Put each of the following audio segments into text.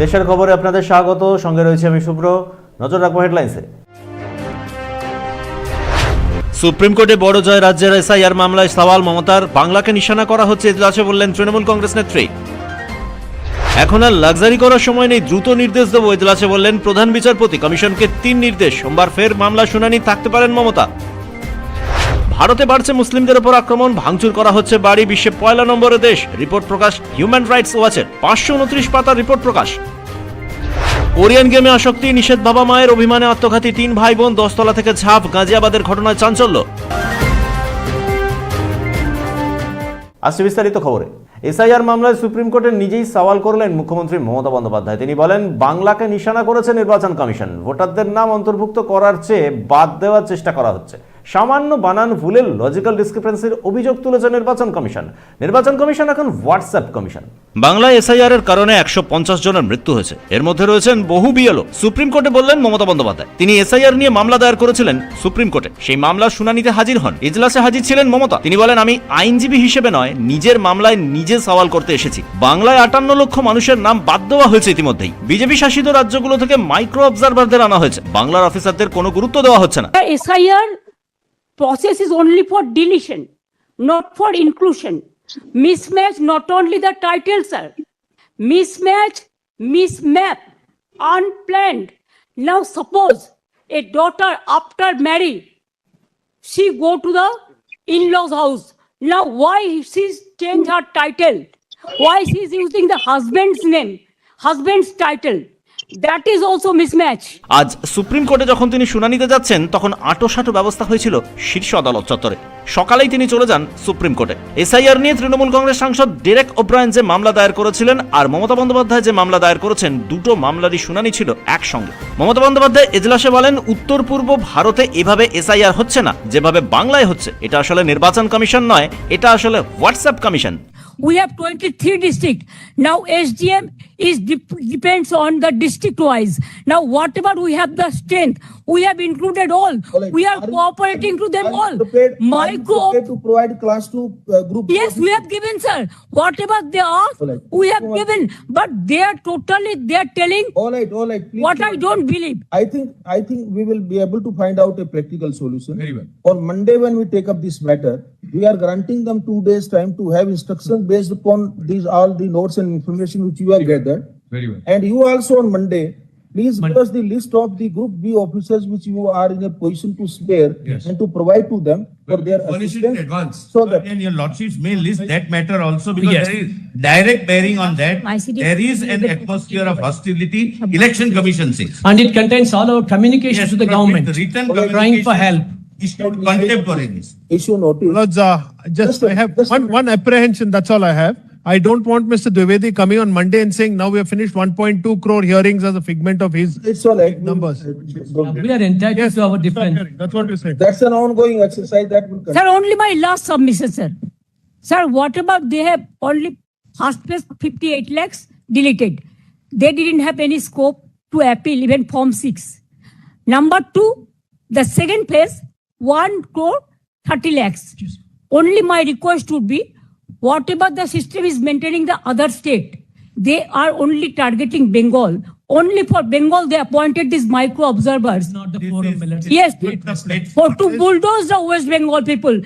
দেশের খবরে আপনাদের স্বাগত। সঙ্গে রয়েছে আমি শুভ্র। নজর রাখব হেডলাইন্সে। সুপ্রিম কোর্টে বড় জয় রাজ্যের এসআইআর মামলায় সওয়াল মমতার। বাংলাকে নিশানা করা হচ্ছে এজলাসে বললেন তৃণমূল কংগ্রেস নেত্রী। এখন আর লাক্সারি করার সময় নেই, দ্রুত নির্দেশ দেবো এজলাসে বললেন প্রধান বিচারপতি। কমিশনকে তিন নির্দেশ। সোমবার ফের মামলা শুনানি থাকতে পারেন মমতা। ভারতে বাড়ছে মুসলিমদের উপর আক্রমণ, ভাঙচুর করা হচ্ছে বাড়ি বিশ্বে পয়লা নম্বরে দেশ। রিপোর্ট প্রকাশ হিউম্যান রাইটস ওয়াচের। পাঁচশো উনত্রিশ পাতার রিপোর্ট প্রকাশ। কোরিয়ান গেমে আসক্তি, নিষেধ বাবা মায়ের অভিমানে আত্মঘাতী তিন ভাই বোন দশতলা থেকে ঝাঁপ, গাজিয়াবাদের ঘটনায় চাঞ্চল্য। আসছে বিস্তারিত খবরে। এসআইআর মামলায় সুপ্রিম কোর্টে নিজেই সওয়াল করলেন মুখ্যমন্ত্রী মমতা বন্দ্যোপাধ্যায়। তিনি বলেন, বাংলাকে নিশানা করেছে নির্বাচন কমিশন। ভোটারদের নাম অন্তর্ভুক্ত করার চেয়ে বাদ দেওয়ার চেষ্টা করা হচ্ছে। সামান্য বানান ভুলের লজিক্যাল ডিসক্রিপেন্সির অভিযোগ তুলেছে নির্বাচন কমিশন। নির্বাচন কমিশন এখন হোয়াটসঅ্যাপ কমিশন। বাংলায় এসআইআর এর কারণে একশো পঞ্চাশ জনের মৃত্যু হয়েছে। এর মধ্যে রয়েছেন বহু বিএলও। সুপ্রিম কোর্টে বললেন মমতা বন্দ্যোপাধ্যায়। তিনি এসআইআর নিয়ে মামলা দায়ের করেছিলেন সুপ্রিম কোর্টে। সেই মামলার শুনানিতে হাজির হন। ইজলাসে হাজির ছিলেন মমতা। তিনি বলেন আমি আইনজীবী হিসেবে নয় নিজের মামলায় নিজে সওয়াল করতে এসেছি। বাংলায় আটান্ন লক্ষ মানুষের নাম বাদ দেওয়া হয়েছে ইতিমধ্যেই। বিজেপি শাসিত রাজ্যগুলো থেকে মাইক্রো অবজারভারদের আনা হয়েছে। বাংলার অফিসারদের কোনো গুরুত্ব দেওয়া হচ্ছে না। SIR process is only for deletion, not for inclusion. Mismatch not only the title, sir. Mismatch, mismap, unplanned. Now suppose a daughter after marry, she go to the in-laws house. Now why she change her title? Why she's using the husband's name, husband's title? That is also mismatch আজ supreme কোর্টে যখন তিনি শুনানিতে যাচ্ছেন, তখন আটোসাটো ব্যবস্থা হয়েছিল শীর্ষ আদালত চত্বরে। সকালেই তিনি চলে যান সুপ্রিম কোর্টে। এসআইআর নিয়ে তৃণমূল কংগ্রেস সাংসদ ডেরেক ওব্রায়ন যে মামলা দায়ের করেছিলেন আর মমতা বন্দ্যোপাধ্যায় যে মামলা দায়ের করেছেন দুটো মামলারই শুনানি ছিল একসঙ্গে। মমতা বন্দ্যোপাধ্যায় এজলাসে বলেন উত্তর পূর্ব ভারতে এভাবে এসআইআর হচ্ছে না যেভাবে বাংলায় হচ্ছে এটা আসলে নির্বাচন কমিশন নয় এটা আসলে WhatsApp commission. We have 23 district. Now sdm is dep- depends on the district wise. Now whatever we have the strength we have included all. We are cooperating to them all. Prepared- are you to provide class to uh, group. Yes we have given sir. Whatever they ask Alright. we have given but they are totally they are telling all right all right. Please what i don't believe. I think i think we will be able to find out a practical solution. Very well. on monday when we take up this matter we are granting them two days time to have instructions based upon these all the notes and information which you have gathered. Very well. and you also on monday please give us the list of the group b officers which you are in a position to spare Yes. and to provide to them for But their Furnish it in assistance advance. so that And your lordships may list that matter also because Yes. there is direct bearing on that. ICD There is an atmosphere of hostility, election commission says. And it contains all our communications to the but government, with Written trying for help. communication is not contemporaneous. issue notice Lords, uh, just, Just a- I have just a one, one apprehension, that's all I have. I don't want Mr. Dwivedi coming on Monday and saying, now we have finished one point two crore hearings as a figment of his. it's all right Numbers. We are entitled Yes, to our stop difference. hearing. That's what you said. That's an ongoing exercise that will continue. Sir, only my last submission, sir. Sir, what about they have only first phase 58 lakhs deleted. They didn't have any scope to appeal even form 6. Number two, the second phase, 1 crore 30 lakhs. Only my request would be, whatever the system is maintaining the other state, they are only targeting Bengal. Only for Bengal, they appointed these micro observers. Not the forum military. Yes, for to bulldoze the West Bengal people.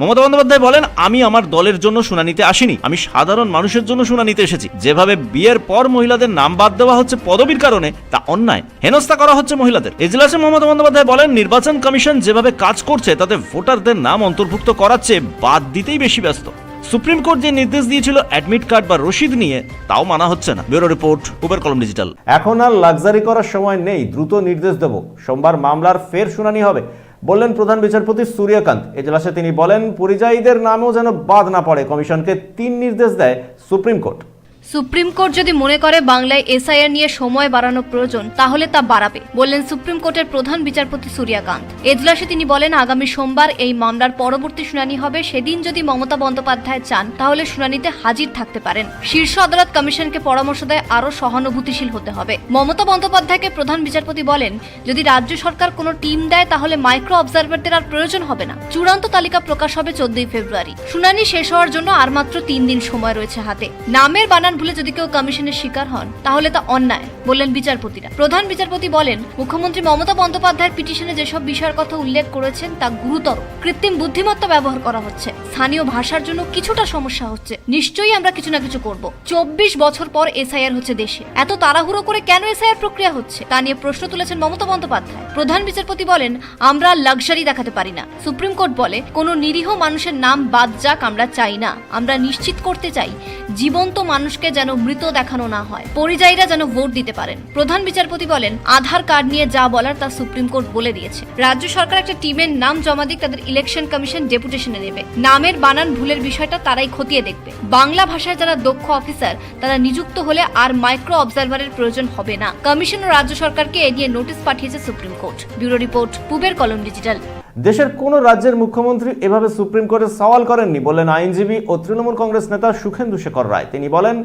Mamata Bandyopadhyay বলেন আমি আমার দলের জন্য শুনানিতে আসিনি আমি সাধারণ মানুষের জন্য শুনানিতে এসেছি যেভাবে বিয়ের পর মহিলাদের নাম বাদ দেওয়া হচ্ছে পদবীর কারণে তা অন্যায় হেনস্থা করা হচ্ছে মহিলাদের এজলাসে মমতা বন্দ্যোপাধ্যায় বলেন নির্বাচন কমিশন যেভাবে কাজ করছে তাতে ভোটারদের নাম অন্তর্ভুক্ত করাচ্ছে বাদ দিতেই বেশি ব্যস্ত সুপ্রিম কোর্ট যে নির্দেশ দিয়েছিল অ্যাডমিট কার্ড বা রসিদ নিয়ে, তাও মানা হচ্ছে না। ব্যুরো রিপোর্ট, উবের কলম ডিজিটাল। এখন আর লাক্সারি করার সময় নেই, দ্রুত নির্দেশ দেব। সোমবার মামলার ফের শুনানি হবে, বললেন প্রধান বিচারপতি সূর্যকান্ত। এজলাসে তিনি বলেন, পরিযায়ীদের নামেও যেন বাদ না পড়ে, কমিশনকে তিন নির্দেশ দেয় সুপ্রিম কোর্ট। সুপ্রিম কোর্ট যদি মনে করে বাংলায় এসআইআর নিয়ে সময় বাড়ানো প্রয়োজন, তাহলে তা বাড়াবে, বললেন সুপ্রিম কোর্টের প্রধান বিচারপতি সূর্যকান্ত এজলাসে তিনি বলেন, আগামী সোমবার এই মামলার পরবর্তী শুনানি হবে। সেদিন যদি মমতা বন্দ্যোপাধ্যায় চান, তাহলে শুনানিতে হাজির থাকতে পারেন। শীর্ষ আদালত কমিশনকে পরামর্শ দেয়, আরও সহানুভূতিশীল হতে হবে। মমতা বন্দ্যোপাধ্যায়কে প্রধান বিচারপতি বলেন, যদি রাজ্য সরকার কোনো টিম দেয়, তাহলে মাইক্রো অবজারভারদের আর প্রয়োজন হবে না। চূড়ান্ত তালিকা প্রকাশ হবে চোদ্দই ফেব্রুয়ারি। শুনানি শেষ হওয়ার জন্য আর মাত্র তিন দিন সময় রয়েছে হাতে। নামের বানান বানান ভুলে যদি কেউ কমিশনের শিকার হন, তাহলে তা অন্যায়, বললেন বিচারপতিরা। প্রধান বিচারপতি বলেন, মুখ্যমন্ত্রী মমতা বন্দ্যোপাধ্যায়ের পিটিশনে যেসব বিষয়ের কথা উল্লেখ করেছেন, তা গুরুতর। কৃত্রিম বুদ্ধিমত্তা ব্যবহার করা হচ্ছে। স্থানীয় ভাষার জন্য কিছুটা সমস্যা হচ্ছে। নিশ্চয়ই আমরা কিছু না কিছু করব। চব্বিশ বছর পর এসআইআর হচ্ছে দেশে। এত তাড়াহুড়ো করে কেন এসআইআর প্রক্রিয়া হচ্ছে? তা নিয়ে প্রশ্ন তুলেছেন মমতা বন্দ্যোপাধ্যায়। প্রধান বিচারপতি বলেন, আমরা লাক্সারি দেখাতে পারি না। সুপ্রিম কোর্ট বলে, কোনো নিরীহ মানুষের নাম বাদ যাক, আমরা চাই না। আমরা নিশ্চিত করতে চাই, জীবন্ত মানুষকে যেন মৃত দেখানো না হয়। পরিযায়ীরা যেন ভোট দিতে পারেন। প্রধান বিচারপতি বলেন, আধার কার্ড নিয়ে যা বলার তা সুপ্রিম কোর্ট বলে দিয়েছে। রাজ্য সরকার একটা টিমের নাম জমা দিক তাদের ইলেকশন কমিশন ডেপুটেশনে নেবে নামের বানান ভুলের বিষয়টা তারাই খতিয়ে দেখবে। বাংলা ভাষায় যারা দক্ষ অফিসার, তারা নিযুক্ত হলে আর মাইক্রো অবজারভারের প্রয়োজন হবে না। কমিশন ও রাজ্য সরকারকে এ নিয়ে নোটিশ পাঠিয়েছে Supreme Court. Bureau report, Puber Kalam digital. দেশের কোন রাজ্যের মুখ্যমন্ত্রী এভাবে সুপ্রিম কোর্টে সওয়াল করেননি বললেন আইনজীবী ও তৃণমূল কংগ্রেস নেতা সুখেন্দু শেখর রায়। তিনি বলেন,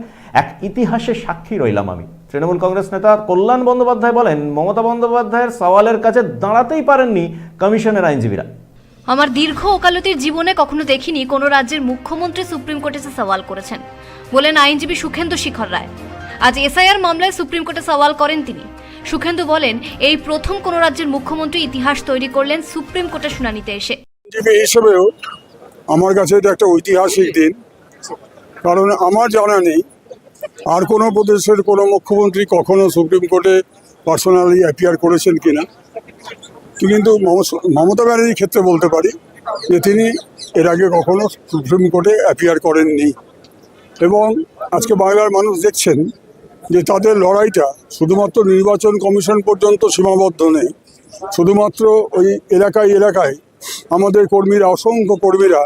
এক ইতিহাসের সাক্ষী রইলাম আমি। তৃণমূল কংগ্রেস নেতা কল্যাণ বন্দ্যোপাধ্যায় বলেন, মমতা বন্দ্যোপাধ্যায়ের সওয়ালের কাছে দাঁড়াতেই পারেননি কমিশনের আইনজীবীরা। আমার দীর্ঘ ওকালতির জীবনে কখনো দেখিনি কোনো রাজ্যের মুখ্যমন্ত্রী সুপ্রিম কোর্টে সওয়াল করেছেন, বলেন আইনজীবী সুখেন্দু শিখর রায়। আজ এসআইআর মামলায় সুপ্রিম কোর্টে সওয়াল করেন তিনি। সুখেন্দু বলেন, এই প্রথম কোনো রাজ্যের মুখ্যমন্ত্রী ইতিহাস তৈরি করলেন সুপ্রিম কোর্টে শুনানিতে এসে। হিসেবেও আমার কাছে এটা একটা ঐতিহাসিক দিন। কারণ আমার জানা নেই, আর কোনো প্রদেশের কোনো মুখ্যমন্ত্রী কখনো সুপ্রিম কোর্টে পার্সোনালি অ্যাপিয়ার করেছেন কি কিনা। কিন্তু মম- মমতা ব্যানার্জির ক্ষেত্রে বলতে পারি যে তিনি এর আগে কখনো সুপ্রিম কোর্টে অ্যাপিয়ার করেননি। এবং আজকে বাংলার মানুষ দেখছেন যে তাদের লড়াইটা শুধুমাত্র নির্বাচন কমিশন পর্যন্ত সীমাবদ্ধ নেই। শুধুমাত্র ওই এলাকায় এলাকায় আমাদের কর্মীরা, অসংখ্য কর্মীরা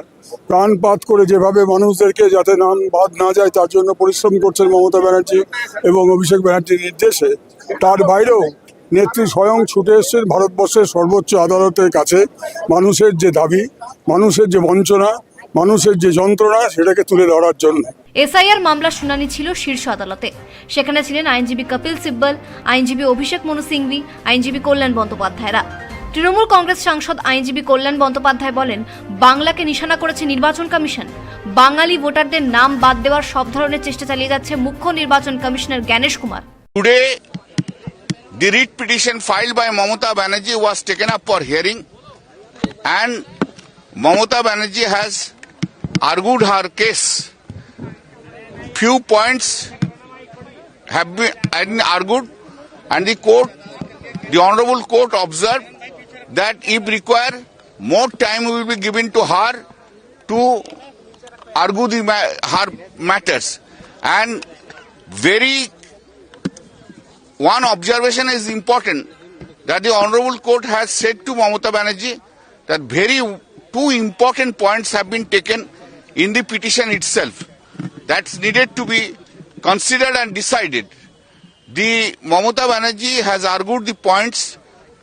প্রাণপাত করে যেভাবে মানুষদেরকে যাতে নাম বাদ না যায় তার জন্য পরিশ্রম করছেন মমতা ব্যানার্জি এবং অভিষেক ব্যানার্জির নির্দেশে। তার বাইরেও নেত্রী স্বয়ং ছুটে এসছেন ভারতবর্ষের সর্বোচ্চ আদালতের কাছে। মানুষের যে দাবি, মানুষের যে বঞ্চনা মানুষের যে যন্ত্রণা সেটাকে তুলে ধরার জন্য। এসআইআর মামলার শুনানি ছিল শীর্ষ আদালতে। সেখানে ছিলেন আইনজীবী কপিল সিব্বল আইনজীবী অভিষেক মনু সিংভি আইনজীবী কল্যাণ বন্দ্যোপাধ্যায়রা। তৃণমূল কংগ্রেস সাংসদ আইনজীবী কল্যাণ বন্দ্যোপাধ্যায় বলেন বাংলাকে নিশানা করেছে নির্বাচন কমিশন। বাঙালি ভোটারদের নাম বাদ দেওয়ার সব ধরনের চেষ্টা চালিয়ে যাচ্ছে মুখ্য নির্বাচন commissioner Gyanesh Kumar. Today the writ petition filed by Mamata Banerjee was taken up for hearing and Mamata Banerjee has argued her case. Few points have been argued and the court, the honorable court observed that if required, more time will be given to her to argue the ma- her matters and very one observation is important that the honorable court has said to Mamata Banerjee that very two important points have been taken in the petition itself that's needed to be considered and decided. The Mamata Banerjee has argued the points.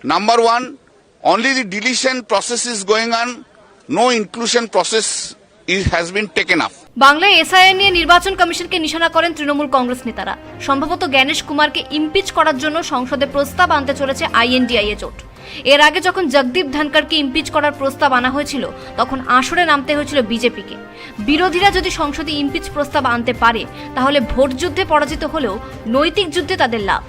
Number one, only the deletion process is going on, no inclusion process is, has been taken up. বাংলায় SIR নিয়ে নির্বাচন কমিশনকে নিশানা করেন তৃণমূল কংগ্রেস নেতারা সম্ভবত জ্ঞানেশ কুমারকে impeach করার জন্য সংসদে প্রস্তাব আনতে চলেছে আইএনডিআইএ জোট এর আগে যখন জগদীপ ধনকরকে ইমপিচ করার প্রস্তাব আনা হয়েছিল, তখন আসরে নামতে হয়েছিল বিজেপিকে। বিরোধীরা যদি সংসদে ইমপিচ প্রস্তাব আনতে পারে, তাহলে ভোট যুদ্ধে পরাজিত হলেও নৈতিক যুদ্ধে তাদের লাভ।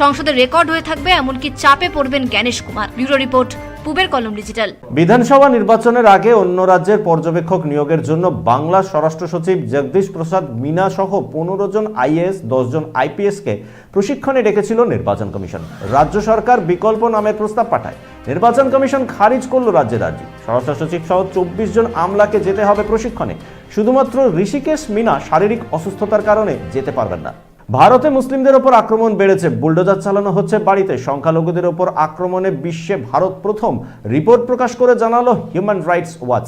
সংসদে রেকর্ড হয়ে থাকবে এমনকি চাপে পড়বেন Gyanesh Kumar. Bureau report Puber Kalam digital. বিধানসভা নির্বাচনের আগে অন্য রাজ্যের পর্যবেক্ষক নিয়োগের জন্য বাংলার স্বরাষ্ট্র সচিব জগদীশ প্রসাদ মিনা সহ পনেরো জন আইএএস, দশ জন আইপিএসকে প্রশিক্ষণে ডেকেছিল নির্বাচন কমিশন। রাজ্য সরকার বিকল্প নামের প্রস্তাব পাঠায়। নির্বাচন কমিশন খারিজ করল রাজ্যের রাজ্যে স্বরাষ্ট্র সচিব সহ চব্বিশ জন আমলাকে যেতে হবে প্রশিক্ষণে। শুধুমাত্র ঋষিকেশ মিনা শারীরিক অসুস্থতার কারণে যেতে পারবেন না। ভারতে মুসলিমদের ওপর আক্রমণ বেড়েছে। বুলডোজার চালানো হচ্ছে বাড়িতে। সংখ্যালঘুদের ওপর আক্রমণে বিশ্বে ভারত প্রথম, রিপোর্ট প্রকাশ করে জানালো হিউম্যান রাইটস ওয়াচ।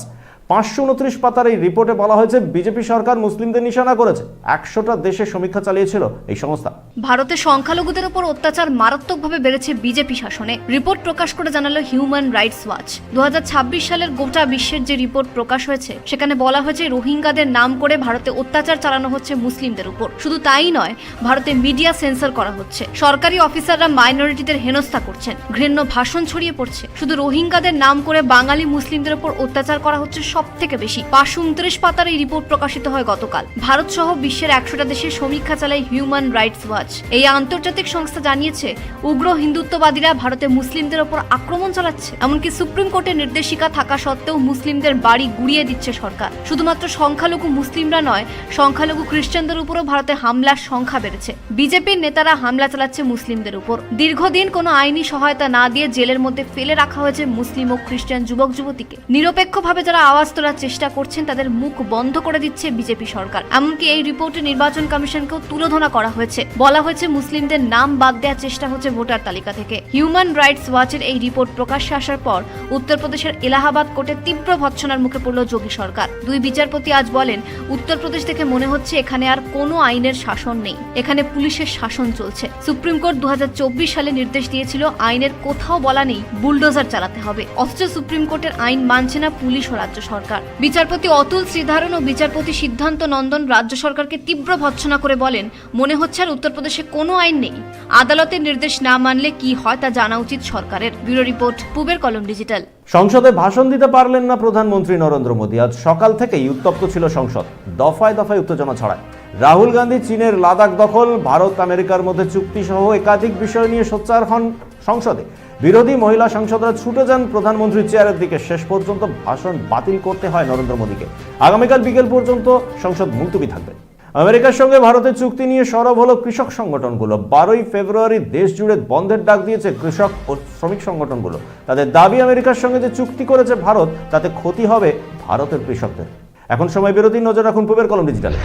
পাঁচশো উনত্রিশ পাতার এই রিপোর্টে বলা হয়েছে, বিজেপি সরকার মুসলিমদের নিশানা করেছে। একশোটা দেশে সমীক্ষা চালিয়েছিল এই সংস্থা। ভারতে সংখ্যালঘুদের উপর অত্যাচার মারাত্মকভাবে বেড়েছে বিজেপি শাসনে। রিপোর্ট প্রকাশ করে জানালো হিউম্যান রাইটস ওয়াচ দু হাজার ছাব্বিশ সালের গোটা বিশ্বের যে রিপোর্ট প্রকাশ হয়েছে, সেখানে বলা হয়েছে রোহিঙ্গাদের নাম করে ভারতে অত্যাচার চালানো হচ্ছে মুসলিমদের উপর। শুধু তাই নয়, ভারতে মিডিয়া সেন্সর করা হচ্ছে। সরকারি অফিসাররা মাইনরিটিদের হেনস্থা করছেন। ঘৃণ্য ভাষণ ছড়িয়ে পড়ছে। শুধু রোহিঙ্গাদের নাম করে বাঙালি মুসলিমদের উপর অত্যাচার করা হচ্ছে সব থেকে বেশি। পাঁচশো উনত্রিশ পাতার এই রিপোর্ট প্রকাশিত হয় গতকাল। ভারত সহ বিশ্বের একশোটা দেশে সমীক্ষা চালায় হিউম্যান রাইটস ওয়াচ এই আন্তর্জাতিক সংস্থা জানিয়েছে, উগ্র হিন্দুত্ববাদীরা ভারতে মুসলিমদের ওপর আক্রমণ চালাচ্ছে। এমনকি সুপ্রিম কোর্টের নির্দেশিকা থাকা সত্ত্বেও মুসলিমদের বাড়ি গুড়িয়ে দিচ্ছে সরকার। শুধুমাত্র সংখ্যালঘু মুসলিমরা নয়, সংখ্যালঘু খ্রিস্টানদের উপরও ভারতে হামলার সংখ্যা বেড়েছে। বিজেপির নেতারা হামলা চালাচ্ছে মুসলিমদের উপর। দীর্ঘদিন কোনো আইনি সহায়তা না দিয়ে জেলের মধ্যে ফেলে রাখা হয়েছে মুসলিম ও খ্রিস্টান যুবক যুবতীকে। নিরপেক্ষভাবে যারা আওয়াজ তোলার চেষ্টা করছেন, তাদের মুখ বন্ধ করে দিচ্ছে বিজেপি সরকার। এমনকি এই রিপোর্টে নির্বাচন কমিশনকেও তুলোধনা করা হয়েছে। বলা হয়েছে মুসলিমদের নাম বাদ দেওয়ার চেষ্টা হচ্ছে ভোটার তালিকা থেকে। হিউম্যান রাইটস ওয়াচের এই রিপোর্ট প্রকাশ্যে আসার পর উত্তরপ্রদেশের এলাহাবাদ কোর্টে তীব্র ভৎসনার মুখে পড়ল যোগী সরকার। দুই বিচারপতি আজ বলেন, উত্তরপ্রদেশ থেকে মনে হচ্ছে এখানে আর কোনো আইনের শাসন নেই। এখানে পুলিশের শাসন চলছে। সুপ্রিম কোর্ট দুহাজার চব্বিশ সালে নির্দেশ দিয়েছিল, আইনের কোথাও বলা নেই, বুলডোজার চালাতে হবে। অথচ সুপ্রিম কোর্টের আইন মানছে না পুলিশ ও রাজ্য সরকার। বিচারপতি অতুল শ্রীধারণ ও বিচারপতি সিদ্ধান্ত নন্দন রাজ্য সরকারকে তীব্র ভৎসনা করে বলেন, মনে হচ্ছে আর উত্তরপ্রদেশে কোনো আইন নেই। আদালতের নির্দেশ না মানলে কি হয় তা জানা উচিত সরকারের। ব্যুরো রিপোর্ট, পুবের কলম ডিজিটাল। সংসদে ভাষণ দিতে পারলেন না প্রধানমন্ত্রী নরেন্দ্র মোদী। আজ সকাল থেকেই উত্তপ্ত ছিল সংসদ। দফায় দফায় উত্তেজনা ছড়ায়। রাহুল গান্ধী চীনের লাদাখ দখল, ভারত আমেরিকার মধ্যে চুক্তি সহ একাধিক বিষয় নিয়ে সোচ্চার হন সংসদে। বিরোধী মহিলা সাংসদরা ছুটে যান প্রধানমন্ত্রীর চেয়ারের দিকে। শেষ পর্যন্ত ভাষণ বাতিল করতে হয় নরেন্দ্র মোদীকে। আগামীকাল বিকেল পর্যন্ত সংসদ মুলতুবি থাকবে। আমেরিকার সঙ্গে ভারতের চুক্তি নিয়ে সরব হলো কৃষক সংগঠনগুলো। বারোই ফেব্রুয়ারি দেশ জুড়ে বন্ধের ডাক দিয়েছে কৃষক ও শ্রমিক সংগঠনগুলো। তাদের দাবি, আমেরিকার সঙ্গে যে চুক্তি করেছে ভারত, তাতে ক্ষতি হবে ভারতের কৃষকদের। এখন সময় বিরতি নজর রাখুন পূবের কলম ডিজিটালে।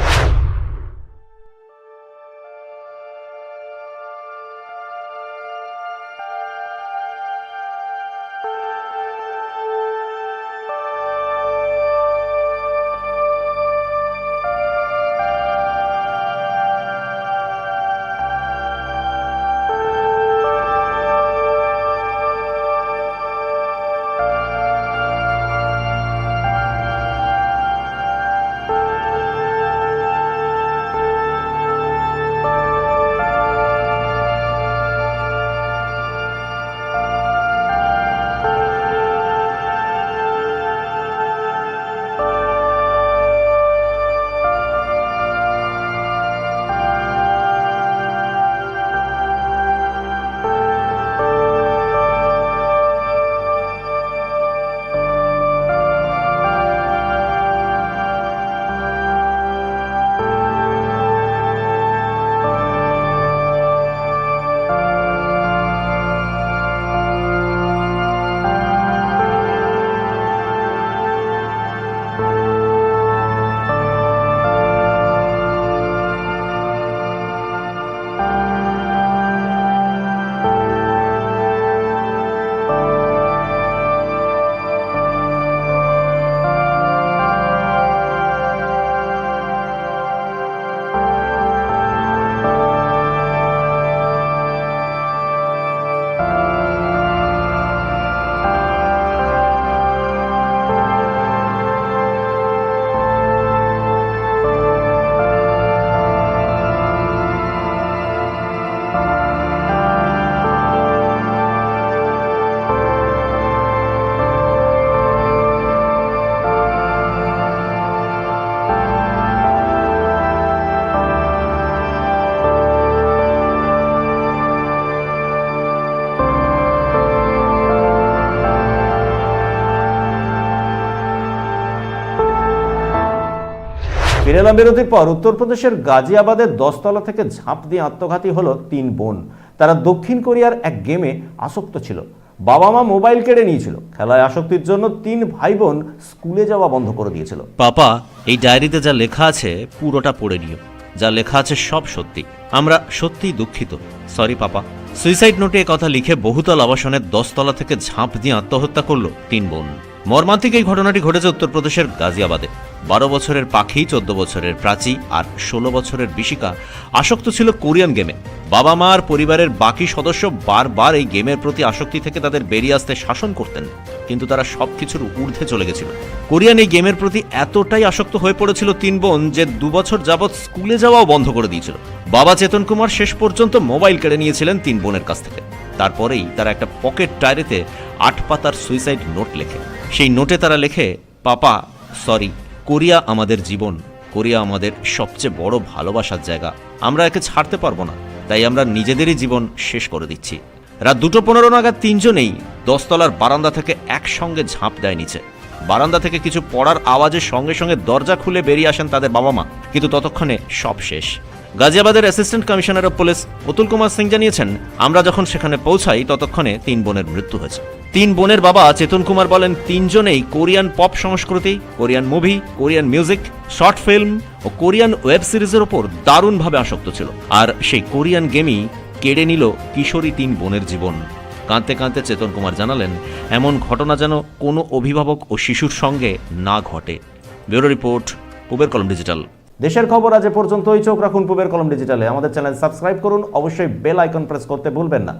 এলাম বিরতির পর উত্তরপ্রদেশের গাজিয়াবাদের দশতলা থেকে ঝাঁপ দিয়ে আত্মঘাতী হলো তিন বোন। তারা দক্ষিণ কোরিয়ার এক গেমে আসক্ত ছিল। বাবা মা মোবাইল কেড়ে নিয়েছিল। খেলায় আসক্তির জন্য তিন ভাই বোন স্কুলে যাওয়া বন্ধ করে দিয়েছিল। পাপা, এই ডায়েরিতে যা লেখা আছে পুরোটা পড়ে নিও। যা লেখা আছে সব সত্যি। আমরা সত্যিই দুঃখিত। সরি পাপা। সুইসাইড নোটে কথা লিখে বহুতল আবাসনের দশতলা থেকে ঝাঁপ দিয়ে আত্মহত্যা করল তিন বোন। মর্মান্তিক এই ঘটনাটি ঘটেছে উত্তরপ্রদেশের গাজিয়াবাদে। বারো বছরের পাখি, চোদ্দ বছরের প্রাচী আর ষোলো বছরের বিশিকা। আসক্ত ছিল কোরিয়ান গেমে। বাবা মা আর পরিবারের বাকি সদস্য বারবার এই গেমের প্রতি আসক্তি থেকে তাদের বেরিয়ে আসতে শাসন করতেন। কিন্তু তারা সবকিছুর ঊর্ধ্বে চলে গেছিল। কোরিয়ান এই গেমের প্রতি এতটাই আসক্ত হয়ে পড়েছিল তিন বোন যে দুবছর যাবৎ স্কুলে যাওয়াও বন্ধ করে দিয়েছিল। বাবা চেতন কুমার শেষ পর্যন্ত মোবাইল কেড়ে নিয়েছিলেন তিন বোনের কাছ থেকে। তারপরেই তারা একটা পকেট ডায়েরিতে আট পাতার সুইসাইড নোট লেখে। সেই নোটে তারা লেখে, পাপা, সরি। কোরিয়া আমাদের জীবন, কোরিয়া আমাদের সবচেয়ে বড় ভালোবাসার জায়গা। আমরা একে ছাড়তে পারব না, তাই আমরা নিজেদেরই জীবন শেষ করে দিচ্ছি। রাত দুটো পনেরো নাগাদ তিনজনেই দশতলার বারান্দা থেকে একসঙ্গে ঝাঁপ দেয় নিচে। বারান্দা থেকে কিছু পড়ার আওয়াজের সঙ্গে সঙ্গে দরজা খুলে বেরিয়ে আসেন তাদের বাবা মা কিন্তু ততক্ষণে সব শেষ। গাজিয়াবাদের assistant commissioner of police Atul Kumar Singh জানিয়েছেন, আমরা যখন সেখানে পৌঁছাই, ততক্ষণে তিন বোনের মৃত্যু হয়েছে। তিন বোনের বাবা চেতন কুমার বলেন, তিনজনেই কোরিয়ান পপ সংস্কৃতি, Korean movie, Korean music, short film ও কোরিয়ান ওয়েব সিরিজের ওপর দারুণভাবে আসক্ত ছিল। আর সেই কোরিয়ান গেমই কেড়ে নিল কিশোরী তিন বোনের জীবন। কাঁদতে কাঁদতে চেতন কুমার জানালেন, এমন ঘটনা যেন কোনো অভিভাবক ও শিশুর সঙ্গে না ঘটে। ব্যুরো রিপোর্ট পুবের কলম ডিজিটাল। দেশের খবর আজ পর্যন্তই। চোখ রাখুন পূবের কলম ডিজিটালে। আমাদের চ্যানেল সাবস্ক্রাইব করুন। অবশ্যই বেল আইকন প্রেস করতে ভুলবেন না।